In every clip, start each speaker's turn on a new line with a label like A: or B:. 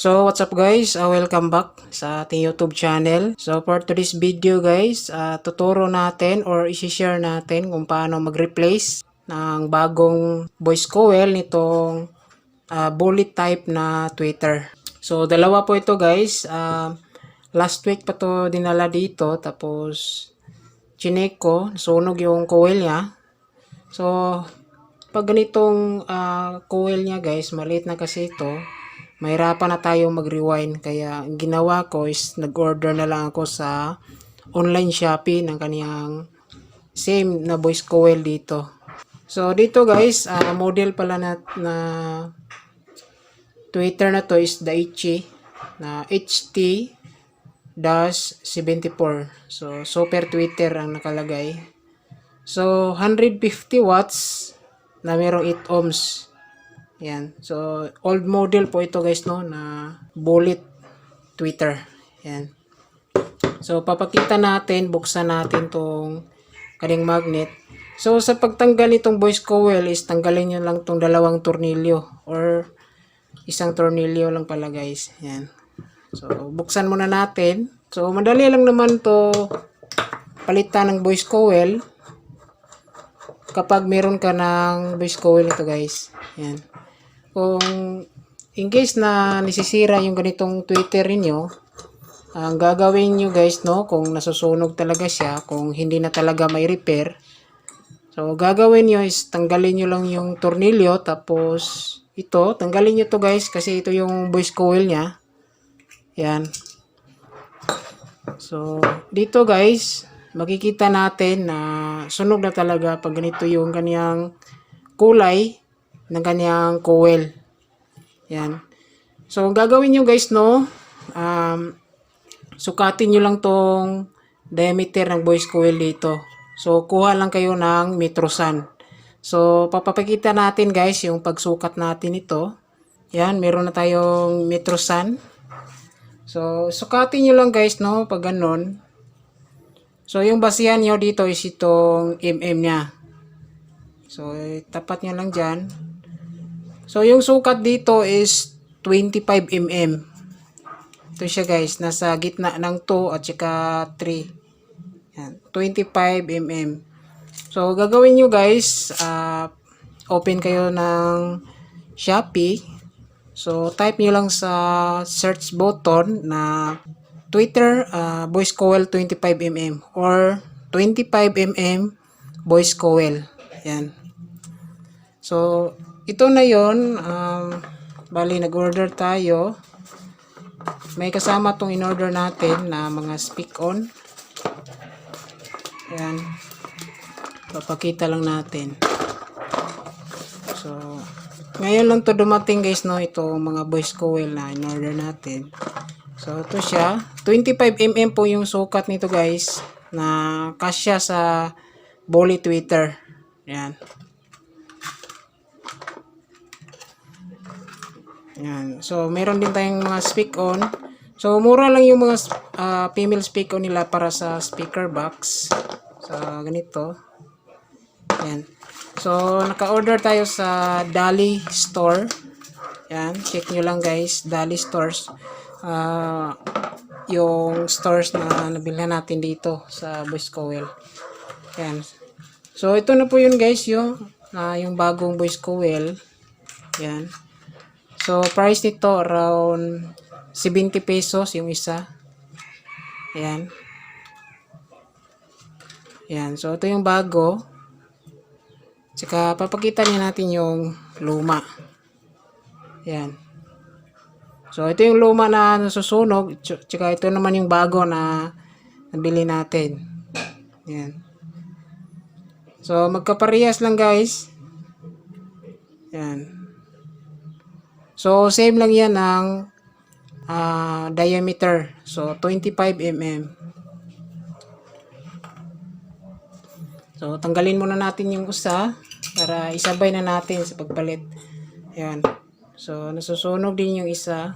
A: So, what's up guys? Uh, welcome back sa ating YouTube channel. So, for today's video guys, uh, tuturo natin or isi-share natin kung paano mag-replace ng bagong voice coil nitong uh, bullet type na Twitter. So, dalawa po ito guys. Uh, last week pa to dinala dito. Tapos, chinek ko, sunog yung coil niya. So, pag ganitong uh, coil niya guys, maliit na kasi ito, mahirapan na tayo mag-rewind. Kaya ang ginawa ko is nag-order na lang ako sa online Shopee ng kaniyang same na voice coil dito. So dito guys, uh, model pala na, na Twitter na to is Daichi na HT dash 74. So super Twitter ang nakalagay. So 150 watts na merong 8 ohms. Yan. So, old model po ito guys, no, na bullet tweeter. Yan. So, papakita natin, buksan natin tong kaning magnet. So, sa pagtanggal itong voice coil is tanggalin nyo lang tong dalawang tornilyo or isang tornilyo lang pala guys. Yan. So, buksan muna natin. So, madali lang naman to palitan ng voice coil kapag meron ka ng voice coil ito guys. Yan kung in case na nasisira yung ganitong Twitter niyo, ang gagawin nyo guys no, kung nasusunog talaga siya, kung hindi na talaga may repair, so gagawin nyo is tanggalin nyo lang yung tornilyo, tapos ito, tanggalin nyo to guys, kasi ito yung voice coil niya. Yan. So, dito guys, makikita natin na sunog na talaga pag ganito yung kanyang kulay ng kanyang coil. Yan. So, ang gagawin nyo guys, no, um, sukatin nyo lang tong diameter ng voice coil dito. So, kuha lang kayo ng metrosan. So, papapakita natin guys yung pagsukat natin ito. Yan, meron na tayong metrosan. So, sukatin nyo lang guys, no, pag ganun. So, yung basihan nyo dito is itong mm niya. So, tapat nyo lang dyan. So, yung sukat dito is 25 mm. Ito siya guys, nasa gitna ng 2 at saka 3. Yan, 25 mm. So, gagawin nyo guys, uh, open kayo ng Shopee. So, type nyo lang sa search button na Twitter uh, voice coil 25mm or 25mm voice coil. Yan. So, ito na yon um, bali nag-order tayo. May kasama tong in-order natin na mga speak on. Yan papakita lang natin. So ngayon lang to dumating guys no ito mga voice coil na in-order natin. So ito siya. 25mm po yung sukat nito guys na kasya sa bully twitter. Yan Yan. So, meron din tayong mga speak on. So, mura lang yung mga uh, female speak on nila para sa speaker box. So, ganito. Yan. So, naka-order tayo sa Dali Store. Yan. Check nyo lang guys. Dali Stores. Uh, yung stores na nabilhan natin dito sa voice coil. Yan. So, ito na po yun guys. Yung, uh, yung bagong voice coil. Yan. So, price nito around 70 pesos yung isa. Ayan. Ayan. So, ito yung bago. Tsaka, papakita niya natin yung luma. Ayan. So, ito yung luma na nasusunog. Tsaka, ito naman yung bago na nabili natin. Ayan. So, magkaparehas lang guys. Ayan. So, same lang yan ng uh, diameter. So, 25 mm. So, tanggalin muna natin yung usa para isabay na natin sa pagpalit. Ayan. So, nasusunog din yung isa.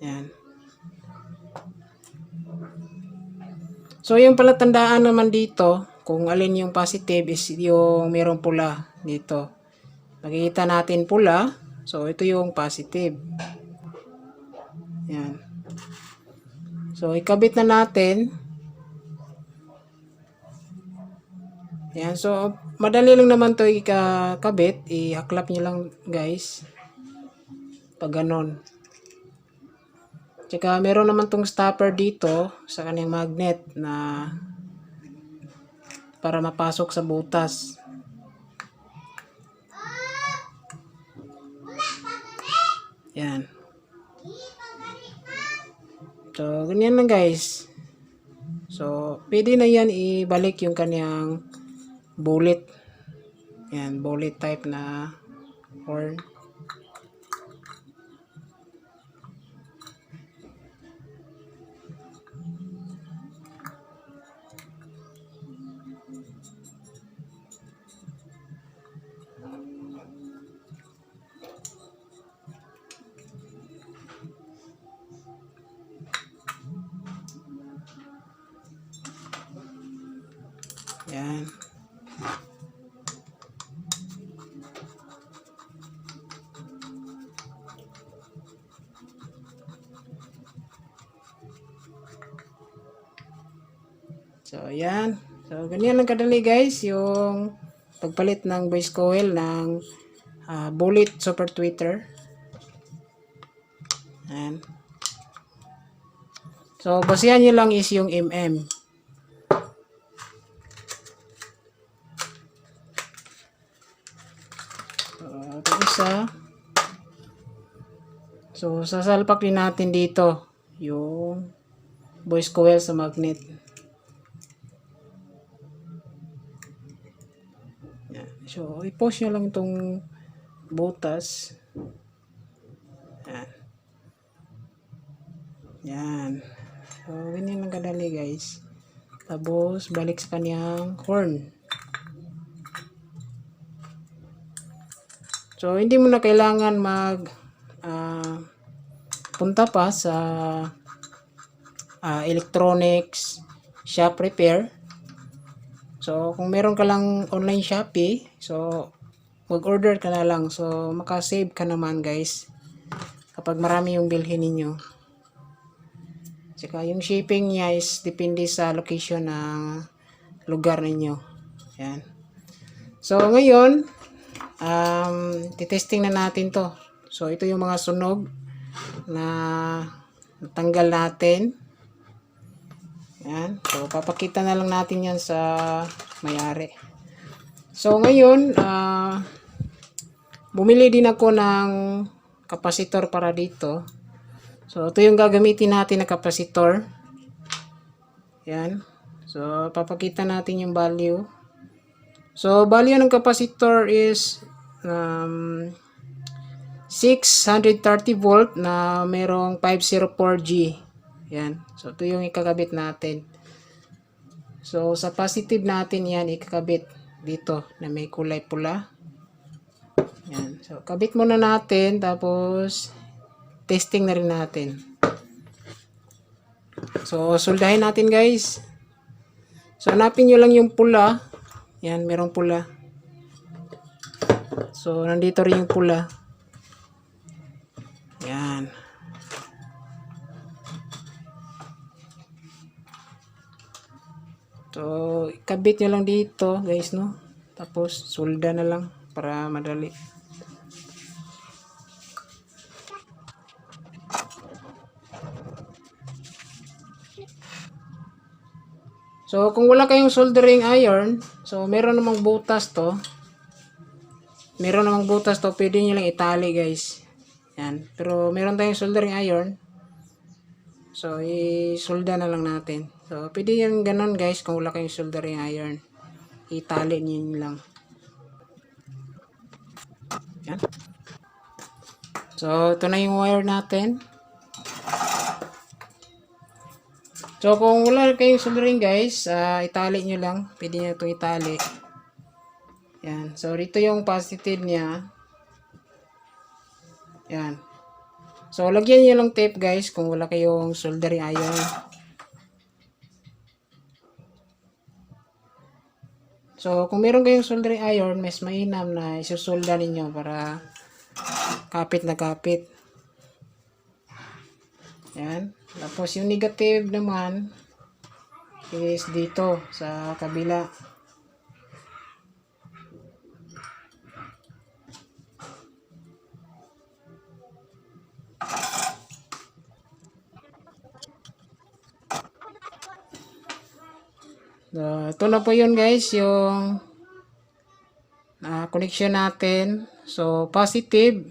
A: Ayan. So, yung palatandaan naman dito, kung alin yung positive is yung merong pula dito. Makikita natin pula. So, ito yung positive. Yan. So, ikabit na natin. Yan. So, madali lang naman to ikakabit. I-haklap nyo lang, guys. Pag ganon. Tsaka, meron naman tong stopper dito sa kanyang magnet na para mapasok sa butas. Yan. So, ganyan lang guys. So, pwede na yan ibalik yung kanyang bullet. Yan, bullet type na horn. So, yan. So, ganyan lang kadali guys, yung pagpalit ng voice coil ng ah, Bullet Super Twitter. Yan. So, basihan nyo lang is yung MM. Uh, ito isa. So, sasalpak din natin dito yung voice coil sa magnet. So, i-post nyo lang itong butas. Yan. Yan. So, ganyan lang kadali guys. Tapos, balik sa kanyang horn. So, hindi mo na kailangan mag ah, punta pa sa ah, electronics shop repair. So, kung meron ka lang online Shopee, so mag-order ka na lang. So, makasave ka naman guys kapag marami yung bilhin ninyo. Tsaka yung shipping niya is depende sa location ng lugar ninyo. Yan. So, ngayon, um, titesting na natin to. So, ito yung mga sunog na natanggal natin. Yan. So, papakita na lang natin yan sa mayari. So, ngayon, ah, bumili din ako ng kapasitor para dito. So, ito yung gagamitin natin na kapasitor. Yan. So, papakita natin yung value. So, value ng capacitor is um, 630 volt na merong 504G. Yan. So, ito yung ikakabit natin. So, sa positive natin yan, ikakabit dito na may kulay pula. Yan. So, kabit muna natin. Tapos, testing na rin natin. So, soldahin natin guys. So, hanapin nyo lang yung pula. Yan, merong pula. So, nandito rin yung pula. So, ikabit nyo lang dito, guys, no? Tapos, solda na lang para madali. So, kung wala kayong soldering iron, so, meron namang butas to. Meron namang butas to, pwede nyo lang itali, guys. Yan. Pero, meron tayong soldering iron. So, i-solda na lang natin. So, pwede yan ganun, guys, kung wala kayong soldering iron. Itali nyo lang. Yan. So, ito na yung wire natin. So, kung wala kayong soldering guys, ah, itali nyo lang. Pwede nyo itong itali. Yan. So, dito yung positive niya. Yan. So, lagyan nyo lang tape guys kung wala kayong soldering iron. So, kung meron kayong soldering iron, mas mainam na isusolda ninyo para Kapit na kapit. Yan. Tapos yung negative naman is dito sa kabila. So, ito na po yun guys, yung ah, connection natin. So, positive.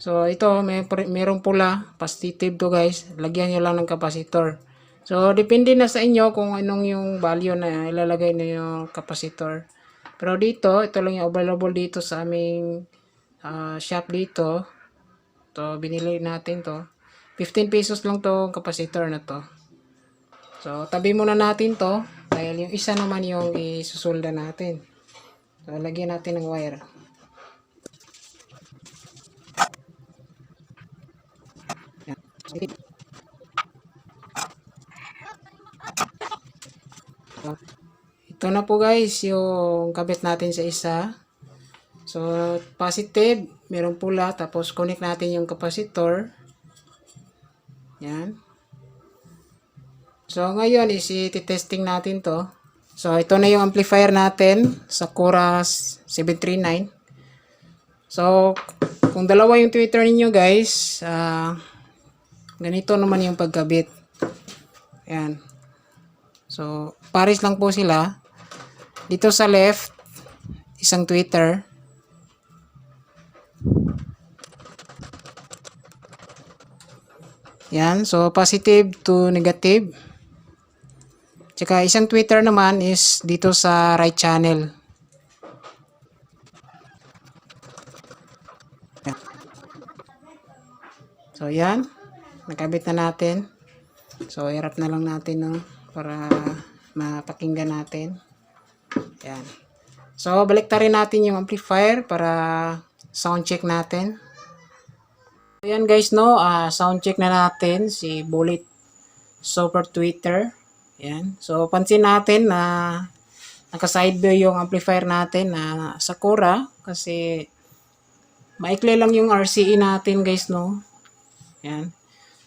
A: So, ito, may, merong pula, positive to guys. Lagyan nyo lang ng capacitor. So, depende na sa inyo kung anong yung value na ilalagay na yung capacitor. Pero dito, ito lang yung available dito sa aming ah, shop dito. To binili natin to. 15 pesos lang to capacitor na to. So, tabi muna natin to dahil yung isa naman yung isusulda natin. So, lagyan natin ng wire. So, ito na po guys yung kabit natin sa isa. So, positive, merong pula, tapos connect natin yung capacitor. Yan. So, ngayon is i-testing natin to. So, ito na yung amplifier natin sa Coras 739. So, kung dalawa yung Twitter ninyo guys, ah, ganito naman yung pagkabit. Ayan. So, pares lang po sila. Dito sa left, isang Twitter. Yan. So, positive to negative. Tsaka isang Twitter naman is dito sa right channel. Yan. So, yan. Nakabit na natin. So, hirap na lang natin, no? Para mapakinggan natin. Yan. So, balik rin natin yung amplifier para sound check natin. Ayan guys, no, ah sound check na natin si Bullet Super Twitter. Ayan. So, pansin natin na naka-side view yung amplifier natin na Sakura kasi maikli lang yung RCE natin guys, no. Ayan.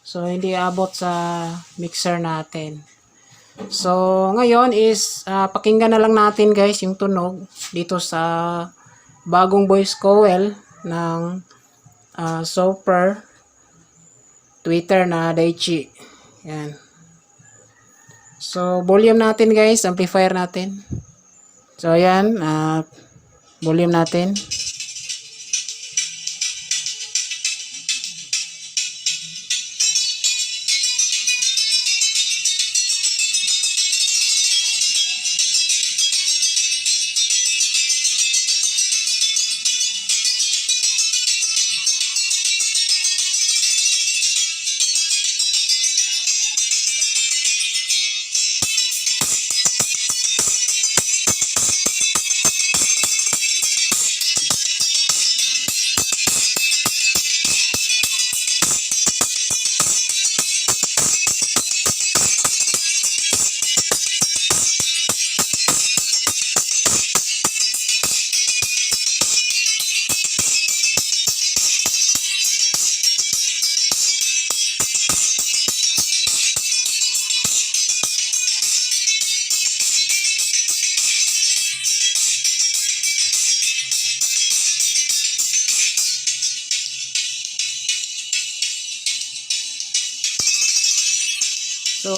A: So, hindi abot sa mixer natin. So, ngayon is ah, pakinggan na lang natin guys yung tunog dito sa bagong voice coil ng ah, Super Twitter na Daichi. Yan. So, volume natin guys, amplifier natin. So, ayan, ah, volume natin. So,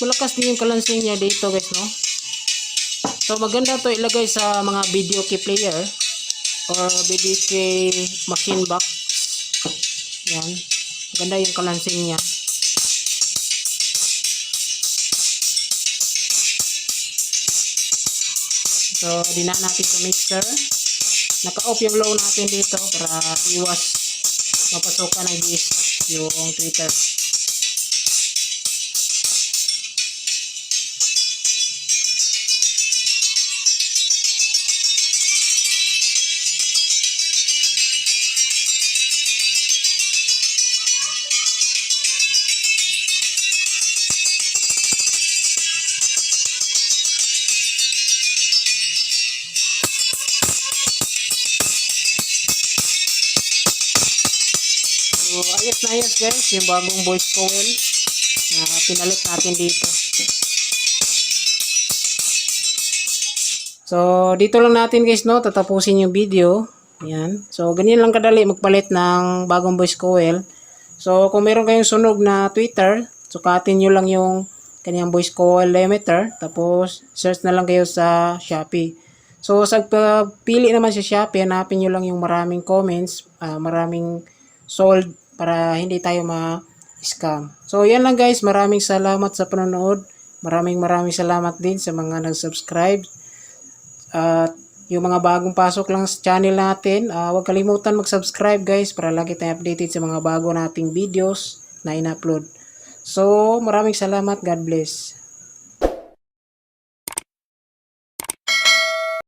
A: malakas din yung kalansing niya dito guys, no? So, maganda to ilagay sa mga video key player or video key machine box. Yan. Maganda yung kalansing niya. So, dinaan natin sa mixer. Naka-off yung low natin dito para iwas mapasukan ng bis yung Twitter. ayos na ayos guys, yung bagong voice coil na pinalit natin dito. So, dito lang natin guys, no, tatapusin yung video. Yan. So, ganyan lang kadali magpalit ng bagong voice coil. So, kung meron kayong sunog na Twitter, sukatin nyo lang yung kanyang voice coil limiter. Tapos, search na lang kayo sa Shopee. So, sa pili naman sa Shopee, hanapin nyo lang yung maraming comments, ah, maraming sold para hindi tayo ma-scam. So, yan lang guys. Maraming salamat sa panonood. Maraming maraming salamat din sa mga nag-subscribe. At yung mga bagong pasok lang sa channel natin, ah, huwag kalimutan mag-subscribe guys para lagi tayong updated sa mga bago nating videos na in-upload. So, maraming salamat. God bless.